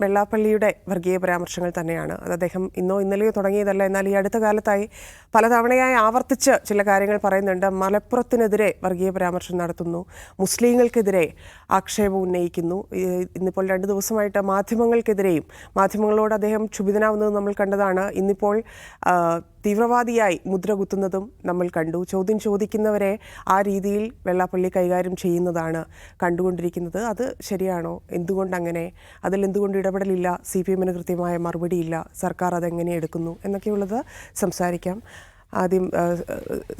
വെള്ളാപ്പള്ളിയുടെ വർഗീയ പരാമർശങ്ങൾ തന്നെയാണ്. അത് അദ്ദേഹം ഇന്നോ ഇന്നലെയോ തുടങ്ങിയതല്ല. എന്നാൽ ഈ അടുത്ത കാലത്തായി പലതവണയായി ആവർത്തിച്ച് ചില കാര്യങ്ങൾ പറയുന്നുണ്ട്. മലപ്പുറത്തിനെതിരെ വർഗീയ പരാമർശം നടത്തുന്നു. മുസ്ലിങ്ങൾക്കെതിരെ ആക്ഷേപം ഉന്നയിക്കുന്നു. ഇന്നിപ്പോൾ രണ്ട് ദിവസമായിട്ട് മാധ്യമങ്ങൾക്കെതിരെയും മാധ്യമങ്ങളോട് അദ്ദേഹം ക്ഷുഭിതനാവുന്നത് നമ്മൾ കണ്ടതാണ്. ഇന്നിപ്പോൾ തീവ്രവാദിയായി മുദ്ര കുത്തുന്നതും നമ്മൾ കണ്ടു. ചോദ്യം ചോദിക്കുന്നവരെ ആ രീതിയിൽ വെള്ളാപ്പള്ളി കൈകാര്യം ചെയ്യുന്നതാണ് കണ്ടുകൊണ്ടിരിക്കുന്നത്. അത് ശരിയാണോ? എന്തുകൊണ്ടങ്ങനെ അതിൽ എന്തുകൊണ്ട് ഇടപെടലില്ല? സി പി എമ്മിന് കൃത്യമായ മറുപടിയില്ല. സർക്കാർ അതെങ്ങനെ എടുക്കുന്നു? എന്നൊക്കെയുള്ളത് സംസാരിക്കാം. ആദ്യം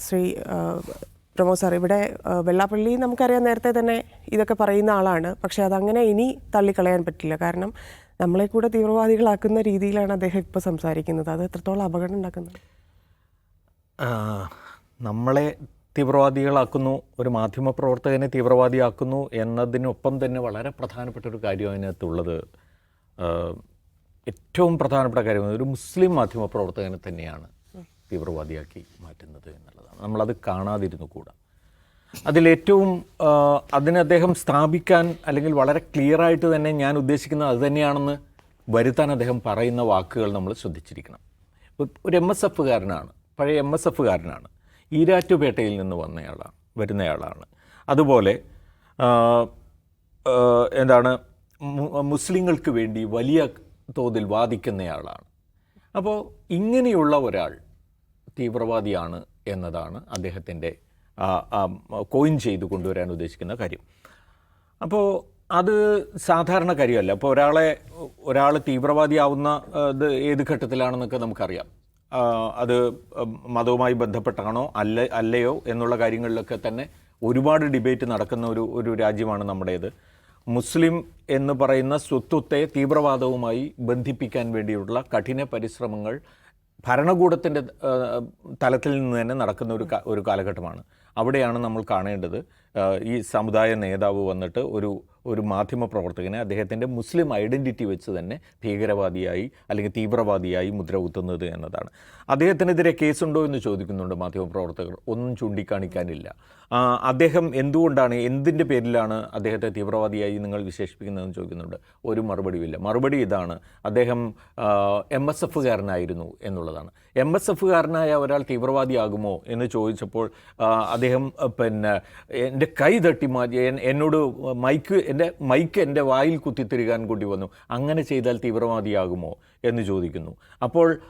ശ്രീ പ്രമോദ് സാർ ഇവിടെ വെള്ളാപ്പള്ളി നമുക്കറിയാം നേരത്തെ തന്നെ ഇതൊക്കെ പറയുന്ന ആളാണ്. പക്ഷെ അതങ്ങനെ ഇനി തള്ളിക്കളയാൻ പറ്റില്ല. കാരണം നമ്മളെ കൂടെ തീവ്രവാദികളാക്കുന്ന രീതിയിലാണ് അദ്ദേഹം ഇപ്പോൾ സംസാരിക്കുന്നത്. അത് എത്രത്തോളം അപകടം ഉണ്ടാക്കുന്നത്? നമ്മളെ തീവ്രവാദികളാക്കുന്നു ഒരു മാധ്യമപ്രവർത്തകനെ തീവ്രവാദിയാക്കുന്നു എന്നതിനൊപ്പം തന്നെ വളരെ പ്രധാനപ്പെട്ട ഒരു കാര്യം അതിനകത്തുള്ളത് ഏറ്റവും പ്രധാനപ്പെട്ട കാര്യം ഒരു മുസ്ലിം മാധ്യമപ്രവർത്തകനെ തന്നെയാണ് തീവ്രവാദിയാക്കി മാറ്റുന്നത് എന്നുള്ളതാണ്. നമ്മളത് കാണാതിരുന്നു കൂടാ. അതിലേറ്റവും അതിനെ അദ്ദേഹം സ്ഥാപിക്കാൻ അല്ലെങ്കിൽ വളരെ ക്ലിയറായിട്ട് തന്നെ ഞാൻ ഉദ്ദേശിക്കുന്നത് അത് തന്നെയാണെന്ന് വരുത്താൻ അദ്ദേഹം പറയുന്ന വാക്കുകൾ നമ്മൾ ശ്രദ്ധിച്ചിരിക്കണം. ഒരു എം എസ് എഫുകാരനാണ് പഴയ എം എസ് എഫുകാരനാണ്. ഈരാറ്റുപേട്ടയിൽ നിന്ന് വന്നയാളാണ് വരുന്നയാളാണ്. അതുപോലെ എന്താണ് മുസ്ലിങ്ങൾക്ക് വേണ്ടി വലിയ തോതിൽ വാദിക്കുന്നയാളാണ്. അപ്പോൾ ഇങ്ങനെയുള്ള ഒരാൾ തീവ്രവാദിയാണ് എന്നതാണ് അദ്ദേഹത്തിന്റെ കോയിൻ ചെയ്ത് കൊണ്ടുവരാൻ ഉദ്ദേശിക്കുന്ന കാര്യം. അപ്പോൾ അത് സാധാരണ കാര്യമല്ല. അപ്പോൾ ഒരാളെ ഒരാൾ തീവ്രവാദിയാവുന്ന ഏത് ഘട്ടത്തിലാണെന്നൊക്കെ നമുക്കറിയാം. അത് മതവുമായി ബന്ധപ്പെട്ടാണോ? അല്ല അല്ലയോ? എന്നുള്ള കാര്യങ്ങളിലൊക്കെ തന്നെ ഒരുപാട് ഡിബേറ്റ് നടക്കുന്ന ഒരു ഒരു രാജ്യമാണ് നമ്മുടേത്. മുസ്ലിം എന്ന് പറയുന്ന സ്വത്വത്തെ തീവ്രവാദവുമായി ബന്ധിപ്പിക്കാൻ വേണ്ടിയുള്ള കഠിന പരിശ്രമങ്ങൾ ഭരണകൂടത്തിന്റെ തലത്തിൽ നിന്ന് തന്നെ നടക്കുന്ന ഒരു ഒരു കാലഘട്ടമാണ്. അവിടെയാണ് നമ്മൾ കാണേണ്ടത്. ഈ സമുദായ നേതാവ് വന്നിട്ട് ഒരു ഒരു മാധ്യമ പ്രവർത്തകനെ അദ്ദേഹത്തിന്റെ മുസ്ലിം ഐഡന്റിറ്റി വെച്ച് തന്നെ ഭീകരവാദിയായി അല്ലെങ്കിൽ തീവ്രവാദിയായി മുദ്ര കുത്തുന്നത് എന്നതാണ്. അദ്ദേഹത്തിനെതിരെ കേസുണ്ടോ എന്ന് ചോദിക്കുന്നുണ്ട് മാധ്യമപ്രവർത്തകർ. ഒന്നും ചൂണ്ടിക്കാണിക്കാനില്ല. അദ്ദേഹം എന്തുകൊണ്ടാണ് എന്തിന്റെ പേരിലാണ് അദ്ദേഹത്തെ തീവ്രവാദിയായി നിങ്ങൾ വിശേഷിപ്പിക്കുന്നതെന്ന് ചോദിക്കുന്നുണ്ട്. ഒരു മറുപടിയുമില്ല. മറുപടി ഇതാണ് അദ്ദേഹം എം എസ് എഫുകാരനായിരുന്നു എന്നുള്ളതാണ്. എം എസ് എഫുകാരനായ ഒരാൾ തീവ്രവാദിയാകുമോ എന്ന് ചോദിച്ചപ്പോൾ അദ്ദേഹം പിന്നെ എന്റെ കൈ തട്ടി മാറ്റി എന്നോട് മൈക്ക് എന്റെ മൈക്ക് എന്റെ വായിൽ കുത്തിത്തിരികാൻ കൂടി വന്നു. അങ്ങനെ ചെയ്താൽ തീവ്രവാദിയാകുമോ എന്ന് ചോദിക്കുന്നു. അപ്പോൾ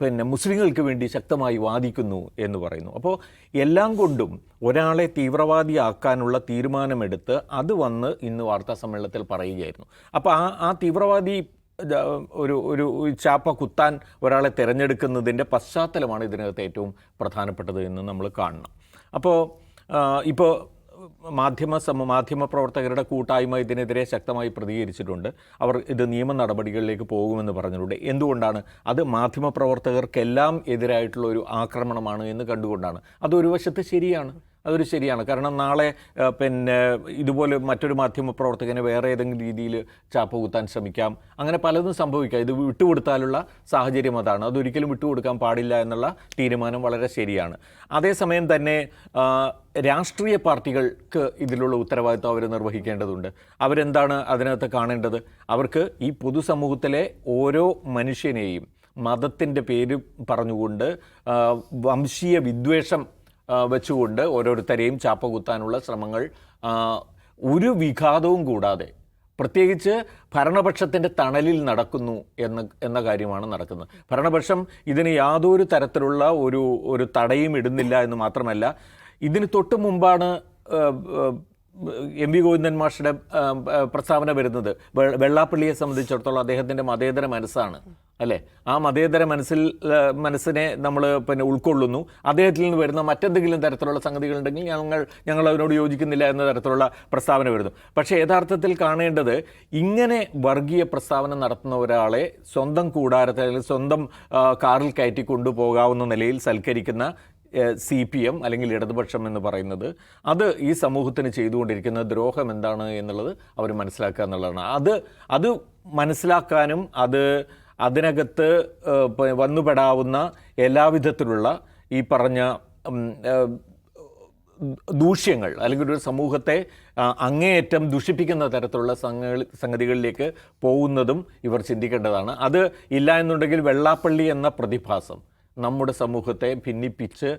പിന്നെ മുസ്ലിങ്ങൾക്ക് വേണ്ടി ശക്തമായി വാദിക്കുന്നു എന്ന് പറയുന്നു. അപ്പോൾ എല്ലാം കൊണ്ടും ഒരാളെ തീവ്രവാദിയാക്കാനുള്ള തീരുമാനമെടുത്ത് അത് വന്ന് ഇന്ന് വാർത്താ സമ്മേളനത്തിൽ പറയുകയായിരുന്നു. അപ്പോൾ ആ ആ തീവ്രവാദി ഒരു ഒരു ചാപ്പ കുത്താൻ ഒരാളെ തിരഞ്ഞെടുക്കുന്നതിന്റെ പശ്ചാത്തലമാണ് ഇതിനകത്ത് ഏറ്റവും പ്രധാനപ്പെട്ടത് എന്ന് നമ്മൾ കാണണം. അപ്പോൾ ഇപ്പോൾ മാധ്യമ സമ മാധ്യമ പ്രവർത്തകരുടെ കൂട്ടായ്മ ഇതിനെതിരെ ശക്തമായി പ്രതികരിച്ചിട്ടുണ്ട്. അവർ ഇത് നിയമ നടപടികളിലേക്ക് പോകുമെന്ന് പറഞ്ഞിട്ടുണ്ട്. എന്തുകൊണ്ടാണ്? അത് മാധ്യമ പ്രവർത്തകർക്കെല്ലാം എതിരായിട്ടുള്ള ഒരു ആക്രമണമാണ് എന്ന് കണ്ടുകൊണ്ടാണ്. അതൊരു വശത്ത് ശരിയാണ്. അതൊരു ശരിയാണ്. കാരണം നാളെ പിന്നെ ഇതുപോലെ മറ്റൊരു മാധ്യമ പ്രവർത്തകനെ വേറെ ഏതെങ്കിലും രീതിയിൽ ചാപ്പ കുത്താൻ ശ്രമിക്കാം. അങ്ങനെ പലതും സംഭവിക്കാം. ഇത് വിട്ടുകൊടുത്താലുള്ള സാഹചര്യം അതാണ്. അതൊരിക്കലും വിട്ടുകൊടുക്കാൻ പാടില്ല എന്നുള്ള തീരുമാനം വളരെ ശരിയാണ്. അതേസമയം തന്നെ രാഷ്ട്രീയ പാർട്ടികൾക്ക് ഇതിലുള്ള ഉത്തരവാദിത്വം അവർ നിർവഹിക്കേണ്ടതുണ്ട്. അവരെന്താണ് അതിനകത്ത് കാണേണ്ടത്? അവർക്ക് ഈ പൊതുസമൂഹത്തിലെ ഓരോ മനുഷ്യനെയും മതത്തിന്റെ പേര് പറഞ്ഞുകൊണ്ട് വംശീയ വിദ്വേഷം വെച്ചുകൊണ്ട് ഓരോരുത്തരെയും ചാപ്പ കുത്താനുള്ള ശ്രമങ്ങൾ ഒരു വിഘാതവും കൂടാതെ പ്രത്യേകിച്ച് ഭരണപക്ഷത്തിന്റെ തണലിൽ നടക്കുന്നു എന്ന എന്ന കാര്യമാണ് നടക്കുന്നത്. ഭരണപക്ഷം ഇതിന് യാതൊരു തരത്തിലുള്ള ഒരു ഒരു തടയും ഇടുന്നില്ല എന്ന് മാത്രമല്ല ഇതിന് തൊട്ട് മുമ്പാണ് എം വി ഗോവിന്ദൻ മാഷയുടെ പ്രസ്താവന വരുന്നത്. വെള്ളാപ്പള്ളിയെ സംബന്ധിച്ചിടത്തോളം അദ്ദേഹത്തിന്റെ മതേതര മനസ്സാണ്. അല്ലേ? ആ മതേതര മനസ്സിൽ മനസ്സിനെ നമ്മൾ പിന്നെ ഉൾക്കൊള്ളുന്നു. അദ്ദേഹത്തിൽ നിന്ന് വരുന്ന മറ്റെന്തെങ്കിലും തരത്തിലുള്ള സംഗതികളുണ്ടെങ്കിൽ ഞങ്ങൾ ഞങ്ങൾ അതിനോട് യോജിക്കുന്നില്ല എന്ന തരത്തിലുള്ള പ്രസ്താവന വരുന്നു. പക്ഷേ യഥാർത്ഥത്തിൽ കാണേണ്ടത് ഇങ്ങനെ വർഗീയ പ്രസ്താവന നടത്തുന്ന ഒരാളെ സ്വന്തം കൂടാരത്തിൽ അല്ലെങ്കിൽ സ്വന്തം കാറിൽ കയറ്റി കൊണ്ടുപോകാവുന്ന നിലയിൽ സൽക്കരിക്കുന്ന സി പി എം അല്ലെങ്കിൽ ഇടതുപക്ഷം എന്ന് പറയുന്നത് അത് ഈ സമൂഹത്തിന് ചെയ്തുകൊണ്ടിരിക്കുന്ന ദ്രോഹം എന്താണ് എന്നുള്ളത് അവർ മനസ്സിലാക്കുക എന്നുള്ളതാണ്. അത് അത് മനസ്സിലാക്കാനും അത് അതിനകത്ത് വന്നുപെടാവുന്ന എല്ലാവിധത്തിലുള്ള ഈ പറഞ്ഞ ദൂഷ്യങ്ങൾ അല്ലെങ്കിൽ ഒരു സമൂഹത്തെ അങ്ങേയറ്റം ദുഷിപ്പിക്കുന്ന തരത്തിലുള്ള സംഗ- സംഗതികളിലേക്ക് പോകുന്നതും ഇവർ ചിന്തിക്കേണ്ടതാണ്. അത് ഇല്ല എന്നുണ്ടെങ്കിൽ വെള്ളാപ്പള്ളി എന്ന പ്രതിഭാസം നമ്മുടെ സമൂഹത്തെ ഭിന്നിപ്പിച്ച്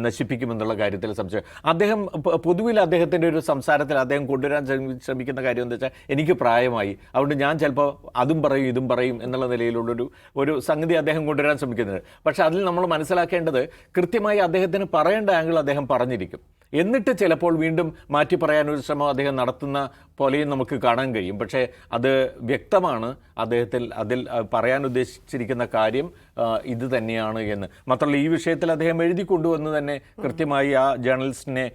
നശിപ്പിക്കുമെന്നുള്ള കാര്യത്തിൽ സംശയം. അദ്ദേഹം പൊതുവിൽ അദ്ദേഹത്തിന്റെ ഒരു സംസാരത്തിൽ അദ്ദേഹം കൊണ്ടുവരാൻ ശ്രമിക്കുന്ന കാര്യം എന്താ വെച്ചാൽ എനിക്ക് പ്രായമായി. അതുകൊണ്ട് ഞാൻ ചിലപ്പോൾ അതും പറയും ഇതും പറയും എന്നുള്ള നിലയിലുള്ളൊരു ഒരു സംഗതി അദ്ദേഹം കൊണ്ടുവരാൻ ശ്രമിക്കുന്നത് പക്ഷേ അതിൽ നമ്മൾ മനസ്സിലാക്കേണ്ടത് കൃത്യമായി അദ്ദേഹത്തിന് പറയേണ്ട ആംഗിൾ അദ്ദേഹം പറഞ്ഞിരിക്കും. എന്നിട്ട് ചിലപ്പോൾ വീണ്ടും മാറ്റി പറയാനൊരു ശ്രമം അദ്ദേഹം നടത്തുന്ന പോലെയും നമുക്ക് കാണാൻ കഴിയും. പക്ഷേ അത് വ്യക്തമാണ് അദ്ദേഹത്തിൽ അതിൽ പറയാൻ ഉദ്ദേശിച്ചിരിക്കുന്ന കാര്യം ഇത് തന്നെയാണ് എന്ന്. മാത്രമല്ല ഈ വിഷയത്തിൽ അദ്ദേഹം എഴുതി കൊണ്ടുവന്ന് തന്നെ കൃത്യമായി ആ ജേർണലിസ്റ്റിനെ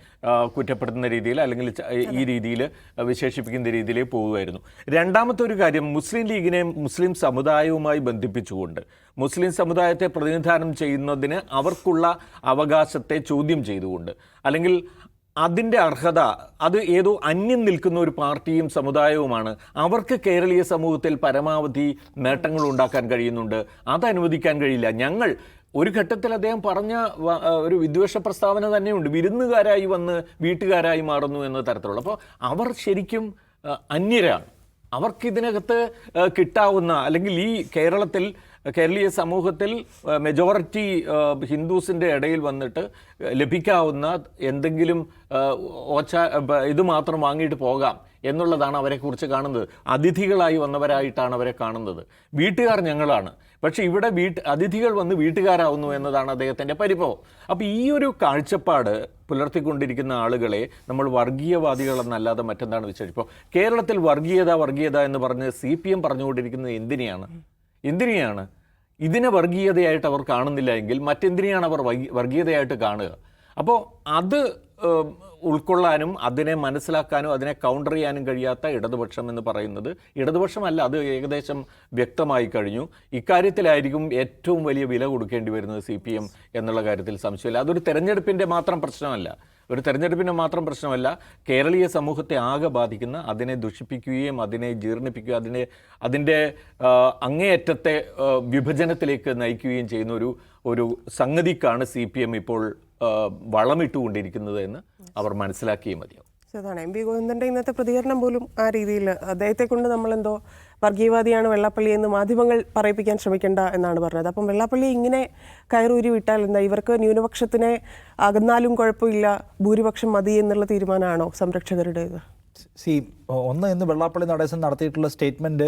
കുറ്റപ്പെടുത്തുന്ന രീതിയിൽ അല്ലെങ്കിൽ ഈ രീതിയിൽ വിശേഷിപ്പിക്കുന്ന രീതിയിൽ പോവുമായിരുന്നു രണ്ടാമത്തെ ഒരു കാര്യം മുസ്ലിം ലീഗിനെ മുസ്ലിം സമുദായവുമായി ബന്ധിപ്പിച്ചുകൊണ്ട് മുസ്ലിം സമുദായത്തെ പ്രതിനിധാനം ചെയ്യുന്നതിന് അവർക്കുള്ള അവകാശത്തെ ചോദ്യം ചെയ്തുകൊണ്ട് അല്ലെങ്കിൽ അതിന്റെ അർഹത അത് ഏതോ അന്യം നിൽക്കുന്ന ഒരു പാർട്ടിയും സമുദായവുമാണ്. അവർക്ക് കേരളീയ സമൂഹത്തിൽ പരമാവധി നേട്ടങ്ങൾ ഉണ്ടാക്കാൻ കഴിയുന്നുണ്ട്. അത് അനുവദിക്കാൻ കഴിയില്ല. ഞങ്ങൾ ഒരു ഘട്ടത്തിൽ അദ്ദേഹം പറഞ്ഞ ഒരു വിദ്വേഷ പ്രസ്താവന തന്നെയുണ്ട്. വിരുന്നുകാരായി വന്ന് വീട്ടുകാരായി മാറുന്നു എന്ന തരത്തിലുള്ള. അപ്പോൾ അവർ ശരിക്കും അന്യരാണ്. അവർക്കിതിനകത്ത് കിട്ടാവുന്ന അല്ലെങ്കിൽ ഈ കേരളത്തിൽ കേരളീയ സമൂഹത്തിൽ മെജോറിറ്റി ഹിന്ദുസിന്റെ ഇടയിൽ വന്നിട്ട് ലഭിക്കാവുന്ന എന്തെങ്കിലും ഓച്ച ഇത് മാത്രം വാങ്ങിയിട്ട് പോകാം എന്നുള്ളതാണ് അവരെക്കുറിച്ച് കാണുന്നത്. അതിഥികളായി വന്നവരായിട്ടാണ് അവരെ കാണുന്നത്. വീട്ടുകാർ ഞങ്ങളാണ്. പക്ഷേ ഇവിടെ വീട്ട് അതിഥികൾ വന്ന് വീട്ടുകാരാവുന്നു എന്നതാണ് അദ്ദേഹത്തിന്റെ പരിഭവം. അപ്പോൾ ഈ ഒരു കാഴ്ചപ്പാട് പുലർത്തിക്കൊണ്ടിരിക്കുന്ന ആളുകളെ നമ്മൾ വർഗീയവാദികളെന്നല്ലാതെ മറ്റെന്താണ് വിശേഷിപ്പം? ഇപ്പോൾ കേരളത്തിൽ വർഗീയത വർഗീയത എന്ന് പറഞ്ഞ് സി പി എം പറഞ്ഞുകൊണ്ടിരിക്കുന്നത് എന്തിനെയാണ്? എന്തിനെയാണ്? ഇതിനെ വർഗീയതയായിട്ട് അവർ കാണുന്നില്ല എങ്കിൽ മറ്റെന്തിനെയാണ് അവർ വർഗീ- വർഗീയതയായിട്ട് കാണുക? അപ്പോൾ അത് ഉൾക്കൊള്ളാനും അതിനെ മനസ്സിലാക്കാനും അതിനെ കൗണ്ടർ ചെയ്യാനും കഴിയാത്ത ഇടതുപക്ഷം എന്ന് പറയുന്നത് ഇടതുപക്ഷമല്ല അത് ഏകദേശം വ്യക്തമായി കഴിഞ്ഞു. ഇക്കാര്യത്തിലായിരിക്കും ഏറ്റവും വലിയ വില കൊടുക്കേണ്ടി വരുന്നത് സി എന്നുള്ള കാര്യത്തിൽ സംശയമില്ല. അതൊരു തെരഞ്ഞെടുപ്പിന്റെ മാത്രം പ്രശ്നമല്ല. ഒരു തെരഞ്ഞെടുപ്പിന് മാത്രം പ്രശ്നമല്ല കേരളീയ സമൂഹത്തെ ആകെ ബാധിക്കുന്ന അതിനെ ദുഷിപ്പിക്കുകയും അതിനെ ജീർണിപ്പിക്കുകയും അതിനെ അതിന്റെ അങ്ങേയറ്റത്തെ വിഭജനത്തിലേക്ക് നയിക്കുകയും ചെയ്യുന്ന ഒരു ഒരു സംഗതിക്കാണ് സി പി എം ഇപ്പോൾ വളമിട്ടുകൊണ്ടിരിക്കുന്നത് എന്ന് അവർ മനസ്സിലാക്കിയേ മതിയാവും. അതാണ്. എം പി ഗോവിന്ദന്റെ ഇന്നത്തെ പ്രതികരണം പോലും ആ രീതിയിൽ അദ്ദേഹത്തെ കൊണ്ട് നമ്മളെന്തോ വർഗീയവാദിയാണ് വെള്ളാപ്പള്ളി എന്ന് മാധ്യമങ്ങൾ പറയിപ്പിക്കാൻ ശ്രമിക്കേണ്ട എന്നാണ് പറഞ്ഞത്. അപ്പം വെള്ളാപ്പള്ളി ഇങ്ങനെ കയറൂരി വിട്ടാൽ എന്താ? ഇവർക്ക് ന്യൂനപക്ഷത്തിനെ അകന്നാലും കുഴപ്പമില്ല ഭൂരിപക്ഷം മതി എന്നുള്ള തീരുമാനമാണോ സംരക്ഷകരുടെ സി ഒന്ന് ഇന്ന് വെള്ളാപ്പള്ളി നടേശൻ നടത്തിയിട്ടുള്ള സ്റ്റേറ്റ്മെന്റ്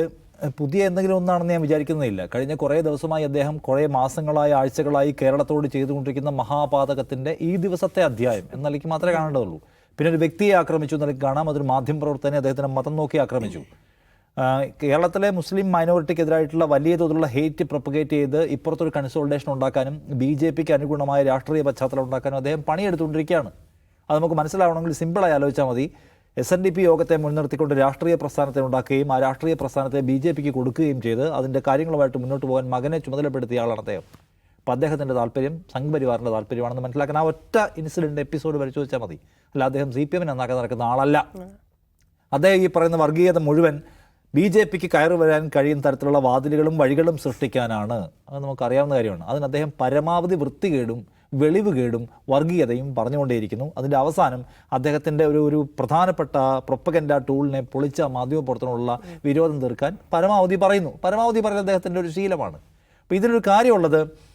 പുതിയ എന്തെങ്കിലും ഒന്നാണെന്ന് ഞാൻ വിചാരിക്കുന്നില്ല. കഴിഞ്ഞ കുറേ ദിവസമായി അദ്ദേഹം കുറേ മാസങ്ങളായി ആഴ്ചകളായി കേരളത്തോട് ചെയ്തുകൊണ്ടിരിക്കുന്ന മഹാപാതകത്തിന്റെ ഈ ദിവസത്തെ അധ്യായം എന്ന മാത്രമേ കാണേണ്ടതുള്ളൂ. പിന്നെ ഒരു വ്യക്തിയെ ആക്രമിച്ചു എന്ന നിലയ്ക്ക് കാണാം. അതൊരു മാധ്യമപ്രവർത്തനെ അദ്ദേഹത്തിന്റെ മതം നോക്കി ആക്രമിച്ചു. കേരളത്തിലെ മുസ്ലിം മൈനോറിറ്റിക്കെതിരായിട്ടുള്ള വലിയ തോതിലുള്ള ഹേറ്റ് പ്രൊപ്പഗേറ്റ് ചെയ്ത് ഇപ്പുറത്തൊരു കൺസോൾട്ടേഷൻ ഉണ്ടാക്കാനും ബി ജെ പിക്ക് അനുഗുണമായ രാഷ്ട്രീയ പശ്ചാത്തലം ഉണ്ടാക്കാനും അദ്ദേഹം പണിയെടുത്തുകൊണ്ടിരിക്കുകയാണ്. അത് നമുക്ക് മനസ്സിലാവണമെങ്കിൽ സിമ്പിളായി ആലോചിച്ചാൽ മതി. എസ് എൻ ഡി പി യോഗത്തെ മുൻനിർത്തിക്കൊണ്ട് രാഷ്ട്രീയ പ്രസ്ഥാനത്തെ ഉണ്ടാക്കുകയും ആ രാഷ്ട്രീയ പ്രസ്ഥാനത്തെ ബി ജെ പിക്ക് കൊടുക്കുകയും ചെയ്ത് അതിന്റെ കാര്യങ്ങളുമായിട്ട് മുന്നോട്ട് പോകാൻ മകനെ ചുമതലപ്പെടുത്തിയ ആളാണ് അദ്ദേഹം. അപ്പോൾ അദ്ദേഹത്തിന്റെ താല്പര്യം സംഘപരിവാറിന്റെ താല്പര്യമാണെന്ന് മനസ്സിലാക്കാൻ ആ ഒറ്റ ഇൻസിഡന്റ് എപ്പിസോഡ് പരിശോധിച്ചാൽ മതി. അല്ല അദ്ദേഹം സി പി എമ്മിനെ നന്നാക്കാൻ നടക്കുന്ന ആളല്ല. അദ്ദേഹം ഈ പറയുന്ന വർഗീയത മുഴുവൻ ബി ജെ പിക്ക് കയറി വരാൻ കഴിയുന്ന തരത്തിലുള്ള വാതിലുകളും വഴികളും സൃഷ്ടിക്കാനാണ്. അത് നമുക്കറിയാവുന്ന കാര്യമാണ്. അതിന് അദ്ദേഹം പരമാവധി വൃത്തികേടും വെളിവുകേടും വർഗീയതയും പറഞ്ഞുകൊണ്ടേയിരിക്കുന്നു. അതിന്റെ അവസാനം അദ്ദേഹത്തിന്റെ ഒരു ഒരു പ്രധാനപ്പെട്ട പ്രൊപ്പഗൻഡ ടൂളിനെ പൊളിച്ച മാധ്യമപ്രവർത്തനമുള്ള വിരോധം തീർക്കാൻ പരമാവധി പറയുന്നു. പരമാവധി പറയുന്നത് അദ്ദേഹത്തിന്റെ ഒരു ശീലമാണ്. അപ്പോൾ ഇതിലൊരു കാര്യമുള്ളത്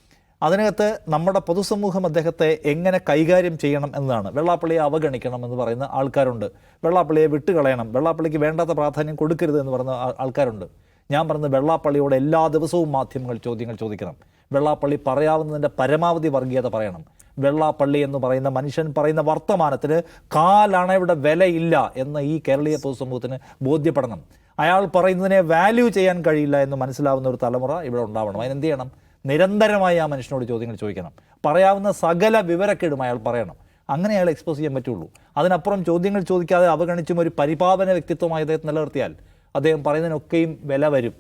അതിനകത്ത് നമ്മുടെ പൊതുസമൂഹം അദ്ദേഹത്തെ എങ്ങനെ കൈകാര്യം ചെയ്യണം എന്നതാണ്. വെള്ളാപ്പള്ളിയെ അവഗണിക്കണം എന്ന് പറയുന്ന ആൾക്കാരുണ്ട്. വെള്ളാപ്പള്ളിയെ വിട്ടുകളയണം. വെള്ളാപ്പള്ളിക്ക് വേണ്ടാത്ത പ്രാധാന്യം കൊടുക്കരുത് എന്ന് പറയുന്ന ആൾക്കാരുണ്ട്. ഞാൻ പറയുന്നത് വെള്ളാപ്പള്ളിയോട് എല്ലാ ദിവസവും മാധ്യമങ്ങൾ ചോദ്യങ്ങൾ ചോദിക്കണം. വെള്ളാപ്പള്ളി പറയാവുന്നതിന്റെ പരമാവധി വർഗീയത പറയണം. വെള്ളാപ്പള്ളി എന്ന് പറയുന്ന മനുഷ്യൻ പറയുന്ന വർത്തമാനത്തിന് കാലണയുടെ വിലയില്ല എന്ന് ഈ കേരളീയ പൊതുസമൂഹത്തിന് ബോധ്യപ്പെടണം. അയാൾ പറയുന്നതിനെ വാല്യൂ ചെയ്യാൻ കഴിയില്ല എന്ന് മനസ്സിലാവുന്ന ഒരു തലമുറ ഇവിടെ ഉണ്ടാവണം. അതിനെന്ത് ചെയ്യണം? നിരന്തരമായി ആ മനുഷ്യനോട് ചോദ്യങ്ങൾ ചോദിക്കണം. പറയാവുന്ന സകല വിവരക്കേടും അയാൾ പറയണം. അങ്ങനെ അയാൾ എക്സ്പോസ് ചെയ്യാൻ പറ്റുള്ളൂ. അതിനപ്പുറം ചോദ്യങ്ങൾ ചോദിക്കാതെ അവഗണിച്ചും ഒരു പരിപാവന വ്യക്തിത്വമായി അദ്ദേഹം നിലനിർത്തിയാൽ അദ്ദേഹം പറയുന്നതിനൊക്കെയും വില വരും.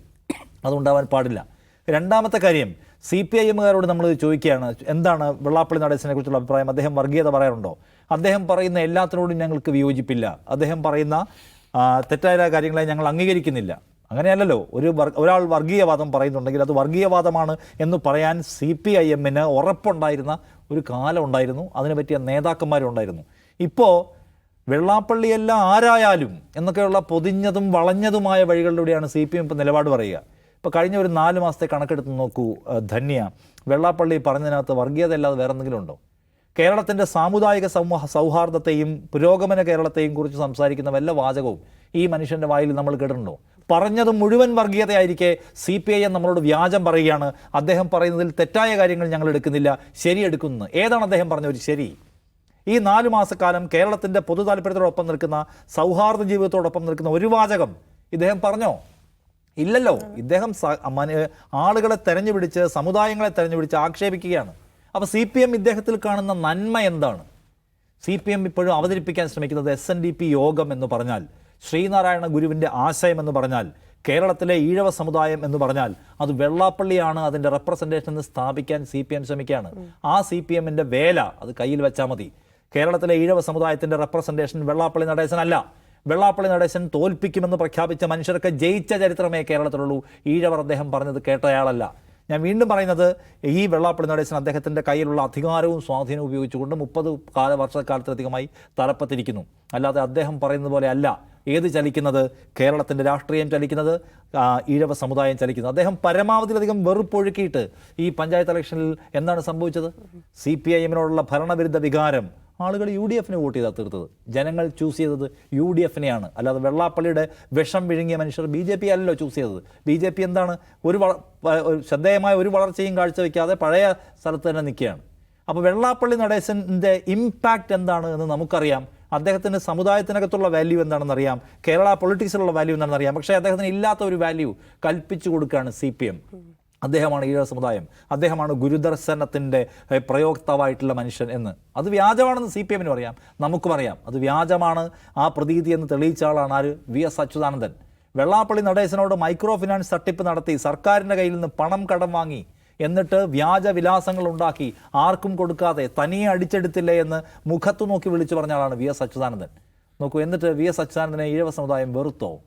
അതുണ്ടാവാൻ പാടില്ല. രണ്ടാമത്തെ കാര്യം സി പി ഐ എമ്മുകാരോട് നമ്മൾ ചോദിക്കുകയാണ് എന്താണ് വെള്ളാപ്പള്ളി നടേശനെ കുറിച്ചുള്ള അഭിപ്രായം? അദ്ദേഹം വർഗീയത പറയാറുണ്ടോ? അദ്ദേഹം പറയുന്ന എല്ലാത്തിനോടും ഞങ്ങൾക്ക് വിയോജിപ്പില്ല. അദ്ദേഹം പറയുന്ന തെറ്റായ കാര്യങ്ങളെ ഞങ്ങൾ അംഗീകരിക്കുന്നില്ല. അങ്ങനെയല്ലല്ലോ. ഒരു ഒരാൾ വർഗീയവാദം പറയുന്നുണ്ടെങ്കിൽ അത് വർഗീയവാദമാണ് എന്ന് പറയാൻ സി പി ഐ എമ്മിന് ഉറപ്പുണ്ടായിരുന്ന ഒരു കാലം ഉണ്ടായിരുന്നു. അതിനെ പറ്റിയ നേതാക്കന്മാരുണ്ടായിരുന്നു. ഇപ്പോൾ വെള്ളാപ്പള്ളിയെല്ലാം ആരായാലും എന്നൊക്കെയുള്ള പൊതിഞ്ഞതും വളഞ്ഞതുമായ വഴികളിലൂടെയാണ് സി പി എം ഇപ്പോൾ നിലപാട് പറയുക. ഇപ്പോൾ കഴിഞ്ഞ ഒരു നാല് മാസത്തെ കണക്കെടുത്ത് നോക്കൂ ധന്യ. വെള്ളാപ്പള്ളി പറഞ്ഞതിനകത്ത് വർഗീയത അല്ലാതെ വേറെ എന്തെങ്കിലും ഉണ്ടോ? കേരളത്തിന്റെ സാമുദായിക സമൂഹ സൗഹാർദ്ദത്തെയും പുരോഗമന കേരളത്തെയും കുറിച്ച് സംസാരിക്കുന്ന വല്ല വാചകവും ഈ മനുഷ്യന്റെ വായിൽ നമ്മൾ കേട്ടിട്ടുണ്ടോ? പറഞ്ഞത് മുഴുവൻ വർഗീയതയായിരിക്കെ സി പി ഐ എം നമ്മളോട് വ്യാജം പറയുകയാണ്. അദ്ദേഹം പറയുന്നതിൽ തെറ്റായ കാര്യങ്ങൾ ഞങ്ങൾ എടുക്കുന്നില്ല. ശരി എടുക്കുന്നു. ഏതാണ് അദ്ദേഹം പറഞ്ഞ ഒരു ശരി? ഈ നാലു മാസക്കാലം കേരളത്തിന്റെ പൊതു താല്പര്യത്തോടൊപ്പം നിൽക്കുന്ന സൗഹാർദ്ദ ജീവിതത്തോടൊപ്പം നിൽക്കുന്ന ഒരു വാചകം ഇദ്ദേഹം പറഞ്ഞോ? ഇല്ലല്ലോ. ഇദ്ദേഹം ആളുകളെ തെരഞ്ഞുപിടിച്ച് സമുദായങ്ങളെ തെരഞ്ഞുപിടിച്ച് ആക്ഷേപിക്കുകയാണ്. അപ്പോൾ സി പി എം ഇദ്ദേഹത്തിൽ കാണുന്ന നന്മ എന്താണ്? സി പി എം ഇപ്പോഴും അവതരിപ്പിക്കാൻ ശ്രമിക്കുന്നത് എസ് എൻ ഡി പി യോഗം എന്ന് പറഞ്ഞാൽ ശ്രീനാരായണ ഗുരുവിന്റെ ആശയം എന്ന് പറഞ്ഞാൽ കേരളത്തിലെ ഈഴവ സമുദായം എന്ന് പറഞ്ഞാൽ അത് വെള്ളാപ്പള്ളിയാണ് അതിന്റെ റെപ്രസെന്റേഷൻ എന്ന് സ്ഥാപിക്കാൻ സി പി എം ശ്രമിക്കുകയാണ്. ആ സി പി എമ്മിന്റെ വേല അത് കയ്യിൽ വെച്ചാൽ മതി. കേരളത്തിലെ ഈഴവ സമുദായത്തിന്റെ റെപ്രസെന്റേഷൻ വെള്ളാപ്പള്ളി നടേശനല്ല വെള്ളാപ്പള്ളി നടേശൻ തോൽപ്പിക്കുമെന്ന് പ്രഖ്യാപിച്ച മനുഷ്യർക്ക് ജയിച്ച ചരിത്രമേ കേരളത്തിലുള്ളൂ. ഈഴവർ അദ്ദേഹം പറഞ്ഞത് കേട്ടയാളല്ല. ഞാൻ വീണ്ടും പറയുന്നത് ഈ വെള്ളാപ്പള്ളി നടേശൻ അദ്ദേഹത്തിന്റെ കയ്യിലുള്ള അധികാരവും സ്വാധീനവും ഉപയോഗിച്ചുകൊണ്ട് മുപ്പത് കാല വർഷക്കാലത്തിലധികമായി തലപ്പത്തിരിക്കുന്നു. അല്ലാതെ അദ്ദേഹം പറയുന്നത് പോലെ അല്ല. ഏത് ചലിക്കുന്നത്? കേരളത്തിന്റെ രാഷ്ട്രീയം ചലിക്കുന്നത് ഈഴവ സമുദായം ചലിക്കുന്നത്. അദ്ദേഹം പരമാവധിയിലധികം വെറുപ്പൊഴുക്കിയിട്ട് ഈ പഞ്ചായത്ത് ഇലക്ഷനിൽ എന്താണ് സംഭവിച്ചത്? സി പി ഐ എമ്മിനോടുള്ള ഭരണവിരുദ്ധ വികാരം ആളുകൾ യു ഡി എഫിന് വോട്ട് ചെയ്താൽ തീർത്തത്. ജനങ്ങൾ ചൂസ് ചെയ്തത് യു ഡി എഫിനെയാണ് അല്ലാതെ വെള്ളാപ്പള്ളിയുടെ വിഷം വിഴുങ്ങിയ മനുഷ്യർ ബി ജെ പി അല്ലല്ലോ ചൂസ് ചെയ്തത്. ബി ജെ പി എന്താണ് ഒരു വള- ശ്രദ്ധേയമായ ഒരു വളർച്ചയും കാഴ്ചവെക്കാതെ പഴയ സ്ഥലത്ത് തന്നെ നിൽക്കുകയാണ്. അപ്പോൾ വെള്ളാപ്പള്ളി നടേശന്റെ ഇമ്പാക്റ്റ് എന്താണ് എന്ന് നമുക്കറിയാം. അദ്ദേഹത്തിന്റെ സമുദായത്തിനകത്തുള്ള വാല്യൂ എന്താണെന്ന് അറിയാം. കേരള പൊളിറ്റിക്സിലുള്ള വാല്യൂ എന്താണെന്ന് അറിയാം. പക്ഷേ അദ്ദേഹത്തിന് ഇല്ലാത്ത ഒരു വാല്യൂ കൽപ്പിച്ചു കൊടുക്കുകയാണ് സി പി എം. അദ്ദേഹമാണ് ഈഴവ സമുദായം. അദ്ദേഹമാണ് ഗുരുദർശനത്തിന്റെ പ്രയോക്താവായിട്ടുള്ള മനുഷ്യൻ എന്ന്. അത് വ്യാജമാണെന്ന് സി പി എമ്മിനും പറയാം. നമുക്കും അറിയാം. അത് വ്യാജമാണ്. ആ പ്രതീതി എന്ന് തെളിയിച്ച ആളാണ് ആര്? V S Achuthanandan. വെള്ളാപ്പള്ളി നടേശനോട് മൈക്രോ ഫിനാൻസ് തട്ടിപ്പ് നടത്തി സർക്കാരിന്റെ കയ്യിൽ നിന്ന് പണം കടം വാങ്ങി എന്നിട്ട് വ്യാജ വിലാസങ്ങൾ ഉണ്ടാക്കി. ആർക്കും കൊടുക്കാതെ തനിയെ അടിച്ചെടുത്തില്ലേ എന്ന് മുഖത്തു നോക്കി വിളിച്ചു പറഞ്ഞ ആളാണ് വി എസ് അച്യുതാനന്ദൻ. നോക്കൂ എന്നിട്ട് വി എസ് അച്യുതാനന്ദനെ ഈഴവ സമുദായം വെറുത്തോ?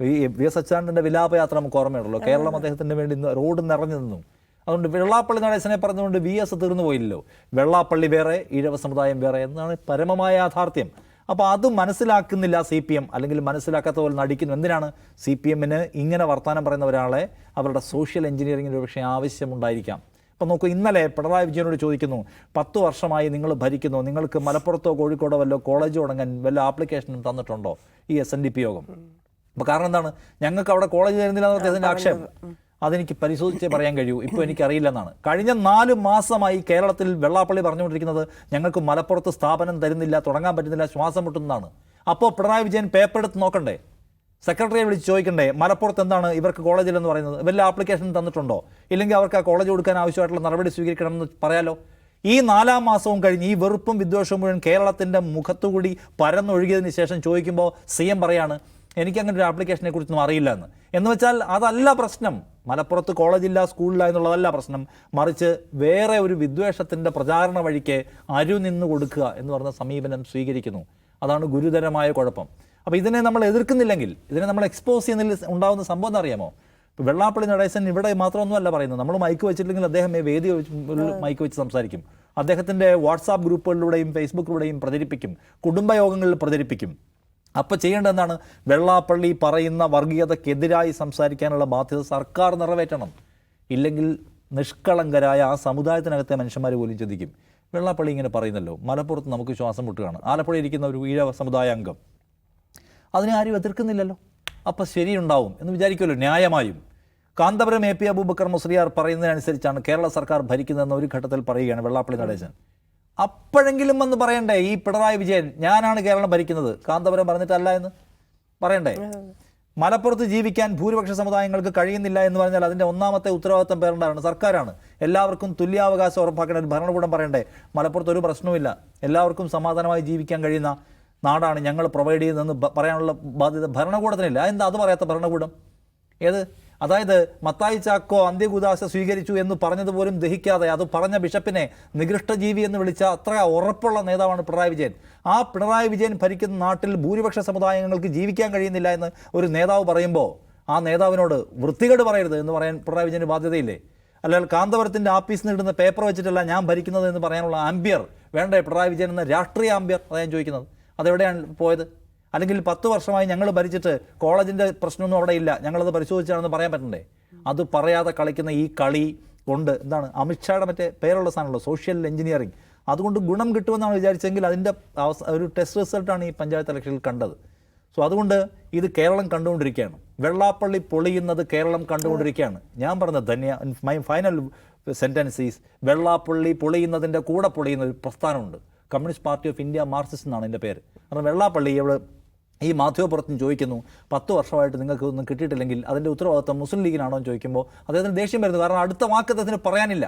ഈ വി എസ് അച്യുതാനന്ദന്റെ വിലാപയാത്ര നമുക്ക് ഓർമ്മയുള്ളൂ കേരളം അദ്ദേഹത്തിന് വേണ്ടി റോഡ് നിറഞ്ഞു നിന്നു. അതുകൊണ്ട് വെള്ളാപ്പള്ളി നടേശനെ പറഞ്ഞുകൊണ്ട് വി എസ് തീർന്നു പോയില്ലല്ലോ. വെള്ളാപ്പള്ളി വേറെ ഈഴവ സമുദായം വേറെ എന്നാണ് പരമമായ യാഥാർത്ഥ്യം. അപ്പോൾ അത് മനസ്സിലാക്കുന്നില്ല സി പി എം. അല്ലെങ്കിൽ മനസ്സിലാക്കാത്ത പോലെ നടിക്കുന്നു. എന്തിനാണ്? സി പി എമ്മിന് ഇങ്ങനെ വർത്തമാനം പറയുന്ന ഒരാളെ അവരുടെ സോഷ്യൽ എഞ്ചിനീയറിംഗിന് പക്ഷേ ആവശ്യമുണ്ടായിരിക്കാം. അപ്പം നോക്കൂ ഇന്നലെ പിണറായി വിജയനോട് ചോദിക്കുന്നു പത്ത് വർഷമായി നിങ്ങൾ ഭരിക്കുന്നു. നിങ്ങൾക്ക് മലപ്പുറത്തോ കോഴിക്കോടോ വല്ലോ കോളേജോ തുടങ്ങാൻ വല്ല ആപ്ലിക്കേഷനും തന്നിട്ടുണ്ടോ? ഈ എസ് എൻ ഡി പി യോഗം. അപ്പോൾ കാരണം എന്താണ്? ഞങ്ങൾക്ക് അവിടെ കോളേജ് തരുന്നില്ല എന്ന് പറഞ്ഞതിന്റെ ആക്ഷേപം. അതെനിക്ക് പരിശോധിച്ചേ പറയാൻ കഴിയൂ. ഇപ്പോൾ എനിക്കറിയില്ല എന്നാണ് കഴിഞ്ഞ നാല് മാസമായി കേരളത്തിൽ വെള്ളാപ്പള്ളി പറഞ്ഞുകൊണ്ടിരിക്കുന്നത് ഞങ്ങൾക്ക് മലപ്പുറത്ത് സ്ഥാപനം തരുന്നില്ല തുടങ്ങാൻ പറ്റുന്നില്ല ശ്വാസം മുട്ടുന്നതാണ്. അപ്പോൾ പിണറായി വിജയൻ പേപ്പർ എടുത്ത് നോക്കണ്ടേ? സെക്രട്ടറിയെ വിളിച്ച് ചോദിക്കണ്ടേ? മലപ്പുറത്ത് എന്താണ് ഇവർക്ക് കോളേജിലെന്ന് പറയുന്നത്? വല്ല ആപ്ലിക്കേഷൻ തന്നിട്ടുണ്ടോ? ഇല്ലെങ്കിൽ അവർക്ക് ആ കോളേജ് കൊടുക്കാൻ ആവശ്യമായിട്ടുള്ള നടപടി സ്വീകരിക്കണമെന്ന് പറയാലോ? ഈ നാലാം മാസവും കഴിഞ്ഞ് ഈ വെറുപ്പും വിദ്വേഷവും മുഴുവൻ കേരളത്തിന്റെ മുഖത്തുകൂടി പരന്നൊഴുകിയതിന് ശേഷം ചോദിക്കുമ്പോൾ സി എം പറയാണ് എനിക്ക് അങ്ങനെ ഒരു ആപ്ലിക്കേഷനെ കുറിച്ചൊന്നും അറിയില്ല എന്ന് എന്ന് വെച്ചാൽ അതല്ല പ്രശ്നം. മലപ്പുറത്ത് കോളേജില്ല സ്കൂളില്ല എന്നുള്ളതല്ല പ്രശ്നം. മറിച്ച് വേറെ ഒരു വിദ്വേഷത്തിന്റെ പ്രചാരണ വഴിക്ക് അരു നിന്ന് കൊടുക്കുക എന്ന് പറഞ്ഞ സമീപനം സ്വീകരിക്കുന്നു. അതാണ് ഗുരുതരമായ കുഴപ്പം. അപ്പോൾ ഇതിനെ നമ്മൾ എതിർക്കുന്നില്ലെങ്കിൽ ഇതിനെ നമ്മൾ എക്സ്പോസ് ചെയ്യുന്നതിൽ ഉണ്ടാകുന്ന സംഭവം എന്ന് അറിയാമോ ഇപ്പോൾ വെള്ളാപ്പള്ളി നടേശൻ ഇവിടെ മാത്രമൊന്നുമല്ല പറയുന്നത്. നമ്മൾ മൈക്ക് വെച്ചിട്ടില്ലെങ്കിൽ അദ്ദേഹം വേദി മൈക്ക് വെച്ച് സംസാരിക്കും. അദ്ദേഹത്തിന്റെ വാട്സാപ്പ് ഗ്രൂപ്പുകളിലൂടെയും ഫേസ്ബുക്കിലൂടെയും പ്രചരിപ്പിക്കും. കുടുംബയോഗങ്ങളിൽ പ്രചരിപ്പിക്കും. അപ്പോൾ ചെയ്യേണ്ടത് എന്താണ് വെള്ളാപ്പള്ളി പറയുന്ന വർഗീയതക്കെതിരായി സംസാരിക്കാനുള്ള ബാധ്യത സർക്കാർ നിറവേറ്റണം. ഇല്ലെങ്കിൽ നിഷ്കളങ്കരായ ആ സമുദായത്തിനകത്തെ മനുഷ്യന്മാർ പോലും ചിന്തിക്കും. വെള്ളാപ്പള്ളി ഇങ്ങനെ പറയുന്നല്ലോ മലപ്പുറത്ത് നമുക്ക് ശ്വാസം മുട്ടുകയാണ്. ആലപ്പുഴ ഇരിക്കുന്ന ഒരു ഈഴവ സമുദായ അംഗം. അതിനെ ആരും എതിർക്കുന്നില്ലല്ലോ. അപ്പോൾ ശരിയുണ്ടാവും എന്ന് വിചാരിക്കുമല്ലോ ന്യായമായും. കാന്തപുരം എ പി അബൂബക്കർ മുസ്ലിയാർ പറയുന്നതിനനുസരിച്ചാണ് കേരള സർക്കാർ ഭരിക്കുന്നതെന്ന് ഒരു ഘട്ടത്തിൽ പറയുകയാണ് വെള്ളാപ്പള്ളി നടേശൻ. അപ്പോഴെങ്കിലും വന്ന് പറയണ്ടേ ഈ പിണറായി വിജയൻ ഞാനാണ് കേരളം ഭരിക്കുന്നത്. കാന്തപുരം പറഞ്ഞിട്ടല്ല എന്ന് പറയണ്ടേ? മലപ്പുറത്ത് ജീവിക്കാൻ ഭൂരിപക്ഷ സമുദായങ്ങൾക്ക് കഴിയുന്നില്ല എന്ന് പറഞ്ഞാൽ അതിന്റെ ഒന്നാമത്തെ ഉത്തരവാദിത്തം പേരുണ്ടാണ് സർക്കാരാണ്. എല്ലാവർക്കും തുല്യാവകാശം ഉറപ്പാക്കേണ്ട ഒരു ഭരണകൂടം പറയണ്ടേ? മലപ്പുറത്ത് ഒരു പ്രശ്നവുമില്ല. എല്ലാവർക്കും സമാധാനമായി ജീവിക്കാൻ കഴിയുന്ന നാടാണ് ഞങ്ങൾ പ്രൊവൈഡ് ചെയ്യുന്നതെന്ന് പറയാനുള്ള ബാധ്യത ഭരണകൂടത്തിനില്ല. എന്താ അത് പറയാത്ത ഭരണകൂടം. ഏത്? അതായത് മത്തായി ചാക്കോ അന്ത്യകുദാശ സ്വീകരിച്ചു എന്ന് പറഞ്ഞതുപോലും ദഹിക്കാതെ അത് പറഞ്ഞ ബിഷപ്പിനെ നികൃഷ്ടജീവി എന്ന് വിളിച്ച അത്ര ഉറപ്പുള്ള നേതാവാണ് പിണറായി വിജയൻ. ആ പിണറായി വിജയൻ ഭരിക്കുന്ന നാട്ടിൽ ഭൂരിപക്ഷ സമുദായങ്ങൾക്ക് ജീവിക്കാൻ കഴിയുന്നില്ല എന്ന് ഒരു നേതാവ് പറയുമ്പോൾ ആ നേതാവിനോട് വൃത്തികേട് പറയരുത് എന്ന് പറയാൻ പിണറായി വിജയന് ബാധ്യതയില്ലേ? അല്ലെങ്കിൽ കാന്തപുരത്തിന്റെ ആഫീസിൽ നിന്ന് പേപ്പർ വെച്ചിട്ടല്ല ഞാൻ ഭരിക്കുന്നത് എന്ന് പറയാനുള്ള ആംബിയർ വേണ്ടേ പിണറായി വിജയൻ എന്ന രാഷ്ട്രീയ ആംബിയർ അതാണ് ഞാൻ ചോദിക്കുന്നത്. അതെവിടെയാണ് പോയത്? അല്ലെങ്കിൽ പത്ത് വർഷമായി ഞങ്ങൾ ഭരിച്ചിട്ട് കോളേജിന്റെ പ്രശ്നമൊന്നും അവിടെ ഇല്ല. ഞങ്ങളത് പരിശോധിച്ചാണെന്ന് പറയാൻ പറ്റണ്ടേ? അത് പറയാതെ കളിക്കുന്ന ഈ കളി കൊണ്ട് എന്താണ് അമിത്ഷായുടെ മറ്റേ പേരുള്ള സാധനമല്ലോ സോഷ്യൽ എഞ്ചിനീയറിംഗ് അതുകൊണ്ട് ഗുണം കിട്ടുമെന്നാണ് വിചാരിച്ചെങ്കിൽ അതിന്റെ ഒരു ടെസ്റ്റ് റിസൾട്ടാണ് ഈ പഞ്ചായത്ത് ഇലക്ഷനിൽ കണ്ടത്. സോ അതുകൊണ്ട് ഇത് കേരളം കണ്ടുകൊണ്ടിരിക്കുകയാണ്. വെള്ളാപ്പള്ളി പൊളിയുന്നത് കേരളം കണ്ടുകൊണ്ടിരിക്കുകയാണ്. ഞാൻ പറഞ്ഞത് Dhanya my final sentence is Vellappally പൊളിയുന്നതിന്റെ കൂടെ പൊളിയുന്ന ഒരു പ്രസ്ഥാനമുണ്ട്. Communist Party of India Marxist എന്നാണ് എന്റെ പേര്. കാരണം വെള്ളാപ്പള്ളി ഇവിടെ ഈ മാധ്യമപുറത്തും ചോദിക്കുന്നു പത്ത് വർഷമായിട്ട് നിങ്ങൾക്ക് ഒന്നും കിട്ടിയിട്ടില്ലെങ്കിൽ അതിന്റെ ഉത്തരവാദിത്വം മുസ്ലിം ലീഗിനാണോ? എന്ന് ചോദിക്കുമ്പോൾ അദ്ദേഹത്തിന് ദേഷ്യം വരുന്നു കാരണം അടുത്ത വാക്ക് അദ്ദേഹത്തിന് പറയാനില്ല.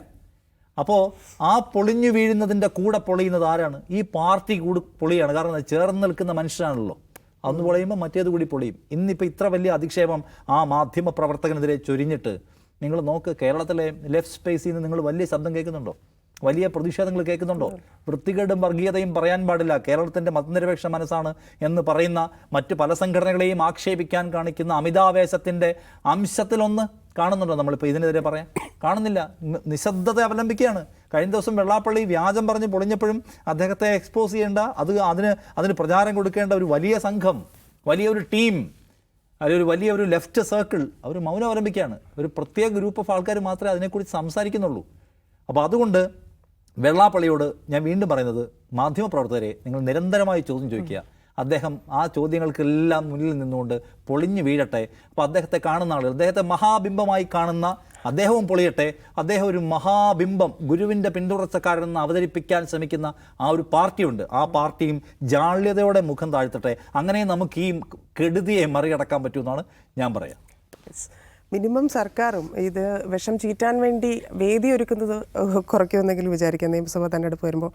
അപ്പോൾ ആ പൊളിഞ്ഞു വീഴുന്നതിന്റെ കൂടെ പൊളിയുന്നത് ആരാണ്? ഈ പാർട്ടി കൂടി പൊളിയാണ്. കാരണം ചേർന്ന് നിൽക്കുന്ന മനുഷ്യനാണല്ലോ. അന്ന് പൊളിയുമ്പോൾ മറ്റേത് കൂടി പൊളിയും. ഇന്നിപ്പോൾ ഇത്ര വലിയ അധിക്ഷേപം ആ മാധ്യമ പ്രവർത്തകനെതിരെ ചൊരിഞ്ഞിട്ട് നിങ്ങൾ നോക്ക് കേരളത്തിലെ ലെഫ്റ്റ് സ്പേസിൽ നിന്ന് നിങ്ങൾ വലിയ ശബ്ദം കേൾക്കുന്നുണ്ടോ? വലിയ പ്രതിഷേധങ്ങൾ കേൾക്കുന്നുണ്ടോ? വൃത്തികേടും വർഗീയതയും പറയാൻ പാടില്ല. കേരളത്തിന്റെ മതനിരപേക്ഷ മനസ്സാണ് എന്ന് പറയുന്ന മറ്റ് പല സംഘടനകളെയും ആക്ഷേപിക്കാൻ കാണിക്കുന്ന അമിതാവേശത്തിന്റെ അംശത്തിലൊന്ന് കാണുന്നുണ്ടോ നമ്മളിപ്പോൾ ഇതിനെതിരെ പറയാൻ കാണുന്നില്ല. നിശബ്ദത അവലംബിക്കുകയാണ്. കഴിഞ്ഞ ദിവസം വെള്ളാപ്പള്ളി വ്യാജം പറഞ്ഞ് പൊളിഞ്ഞപ്പോഴും അദ്ദേഹത്തെ എക്സ്പോസ് ചെയ്യേണ്ട അത് അതിന് അതിന് പ്രചാരം കൊടുക്കേണ്ട ഒരു വലിയ സംഘം വലിയൊരു ടീം അല്ലെങ്കിൽ ഒരു വലിയ ഒരു ലെഫ്റ്റ് സർക്കിൾ അവർ മൗനം അവലംബിക്കുകയാണ്. ഒരു പ്രത്യേക ഗ്രൂപ്പ് ഓഫ് ആൾക്കാർ മാത്രമേ അതിനെക്കുറിച്ച് സംസാരിക്കുന്നുള്ളൂ. അപ്പോൾ അതുകൊണ്ട് വെള്ളാപ്പള്ളിയോട് ഞാൻ വീണ്ടും പറയുന്നത് മാധ്യമപ്രവർത്തകരെ നിങ്ങൾ നിരന്തരമായി ചോദ്യം ചോദിക്കുക. അദ്ദേഹം ആ ചോദ്യങ്ങൾക്കെല്ലാം മുന്നിൽ നിന്നുകൊണ്ട് പൊളിഞ്ഞു വീഴട്ടെ. അപ്പോൾ അദ്ദേഹത്തെ കാണുന്ന ആളുകൾ അദ്ദേഹത്തെ മഹാബിംബമായി കാണുന്ന അദ്ദേഹവും പൊളിയട്ടെ. അദ്ദേഹം ഒരു മഹാബിംബം ഗുരുവിന്റെ പിന്തുടർച്ചക്കാരെന്ന് അവതരിപ്പിക്കാൻ ശ്രമിക്കുന്ന ആ ഒരു പാർട്ടിയുണ്ട്. ആ പാർട്ടിയും ജാള്യതയോടെ മുഖം താഴ്ത്തട്ടെ. അങ്ങനെ നമുക്ക് ഈ കെടുതിയെ മറികടക്കാൻ പറ്റുമെന്നാണ് ഞാൻ പറയാം. മിനിമം സർക്കാരും ഇത് വിഷം ചീറ്റാൻ വേണ്ടി വേദി ഒരുക്കുന്നത് കുറയ്ക്കുമെന്നെങ്കിലും വിചാരിക്കാം. നിയമസഭ തെരഞ്ഞെടുപ്പ് വരുമ്പോൾ.